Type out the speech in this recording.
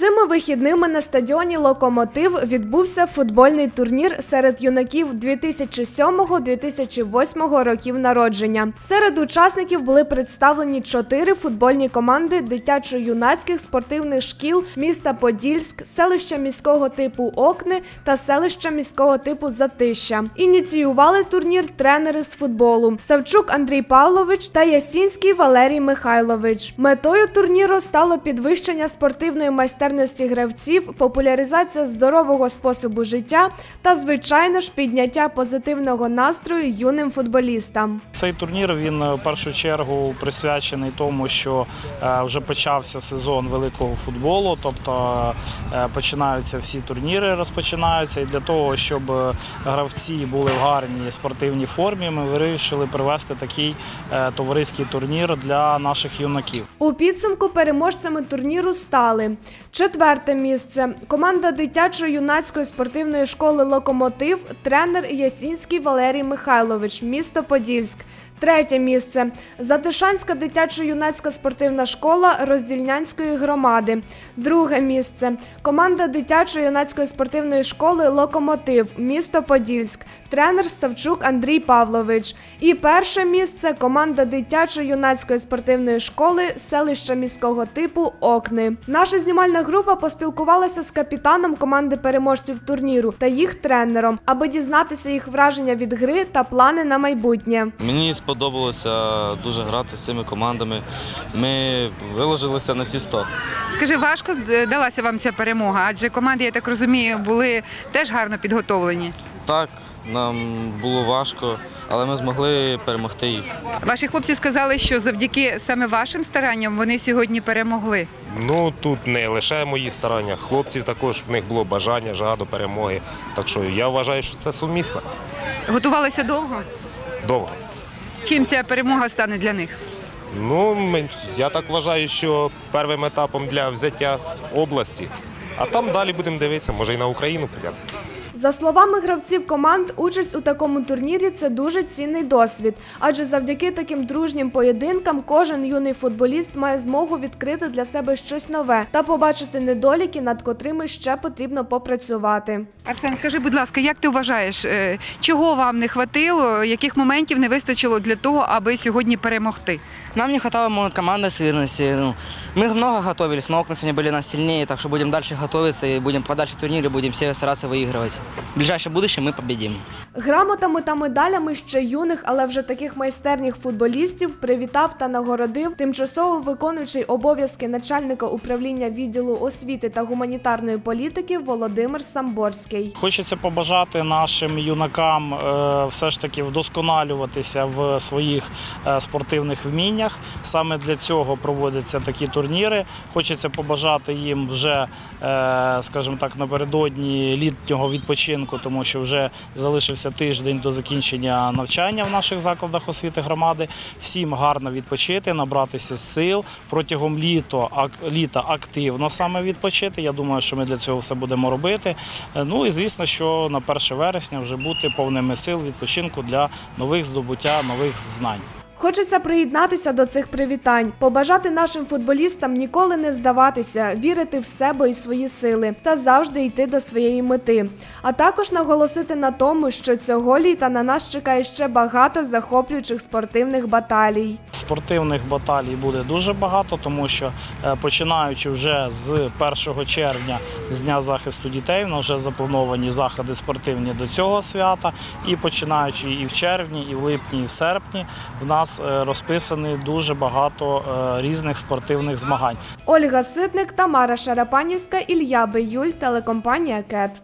Цими вихідними на стадіоні Локомотив відбувся футбольний турнір серед юнаків 2007-2008 років народження. Серед учасників були представлені чотири футбольні команди дитячо-юнацьких спортивних шкіл міста Подільськ, селища міського типу Окни та селища міського типу Затища. Ініціювали турнір тренери з футболу Савчук Андрій Павлович та Ясінський Валерій Михайлович. Метою турніру стало підвищення спортивної майстерності гравців, популяризація здорового способу життя та, звичайно ж, підняття позитивного настрою юним футболістам. Цей турнір він е, в першу чергу присвячений тому, що е, вже почався сезон великого футболу, тобто е, починаються всі турніри, розпочинаються. І для того, щоб гравці були в гарній спортивній формі, ми вирішили провести такий товариський турнір для наших юнаків. У підсумку переможцями турніру стали четверте місце. Команда дитячо-юнацької спортивної школи Локомотив, тренер Ясінський Валерій Михайлович, місто Подільськ. Третє місце Затишанська дитячо-юнацька спортивна школа Роздільнянської громади. Друге місце команда дитячо-юнацької спортивної школи Локомотив, місто Подільськ, тренер Савчук Андрій Павлович. І перше місце команда дитячо-юнацької спортивної школи селища міського типу Окни. Наша знімальна група поспілкувалася з капітаном команди переможців турніру та їх тренером, аби дізнатися їх враження від гри та плани на майбутнє. Мені сподобалося дуже грати з цими командами. Ми виложилися на всі 100. Скажи, важко далася вам ця перемога? Адже команди, я так розумію, були теж гарно підготовлені. Так, нам було важко, але ми змогли перемогти їх. Ваші хлопці сказали, що завдяки саме вашим старанням вони сьогодні перемогли. Ну тут не лише мої старання, хлопців також в них було бажання, жага до перемоги. Так що я вважаю, що це сумісно. Готувалися довго. Довго. Чим ця перемога стане для них? Ну, я так вважаю, що первим етапом для взяття області, а там далі будемо дивитися, може і на Україну підемо. За словами гравців команд, участь у такому турнірі це дуже цінний досвід, адже завдяки таким дружнім поєдинкам кожен юний футболіст має змогу відкрити для себе щось нове та побачити недоліки, над котрими ще потрібно попрацювати. Арсен, скажи, будь ласка, як ти вважаєш, е, чого вам не хватило, яких моментів не вистачило для того, аби сьогодні перемогти? Нам не хватало, может, командной сыгранности. Ну, мы много готовились, но окна сегодня были нас сильнее, так что будем дальше готовиться и будем по дальше турниры, будем все стараться выигрывать. В ближайшем будущем мы победим. Грамотами та медалями ще юних, але вже таких майстерніх футболістів привітав та нагородив тимчасово виконуючий обов'язки начальника управління відділу освіти та гуманітарної політики Володимир Самборський. Хочеться побажати нашим юнакам е, все ж таки вдосконалюватися в своїх е, спортивних вміннях. Саме для цього проводяться такі турніри. Хочеться побажати їм вже, е, скажімо так, напередодні літнього відпочинку, тому що вже залишився тиждень до закінчення навчання в наших закладах освіти громади. Всім гарно відпочити, набратися сил протягом літо, ак- літа активно саме відпочити. Я думаю, що ми для цього все будемо робити. Е, Ну і звісно, що на 1 вересня вже бути повними сил відпочинку для нових здобуття, нових знань. Хочеться приєднатися до цих привітань, побажати нашим футболістам ніколи не здаватися, вірити в себе і свої сили та завжди йти до своєї мети. А також наголосити на тому, що цього літа на нас чекає ще багато захоплюючих спортивних баталій. Спортивних баталій буде дуже багато, тому що е, починаючи вже з 1 червня, з Дня захисту дітей, нас вже заплановані заходи спортивні до цього свята. І починаючи і в червні, і в липні, і в серпні, в нас е, розписані дуже багато е, різних спортивних змагань. Ольга Ситник, Тамара Шарапанівська, Ілля Биюль, телекомпанія Кет.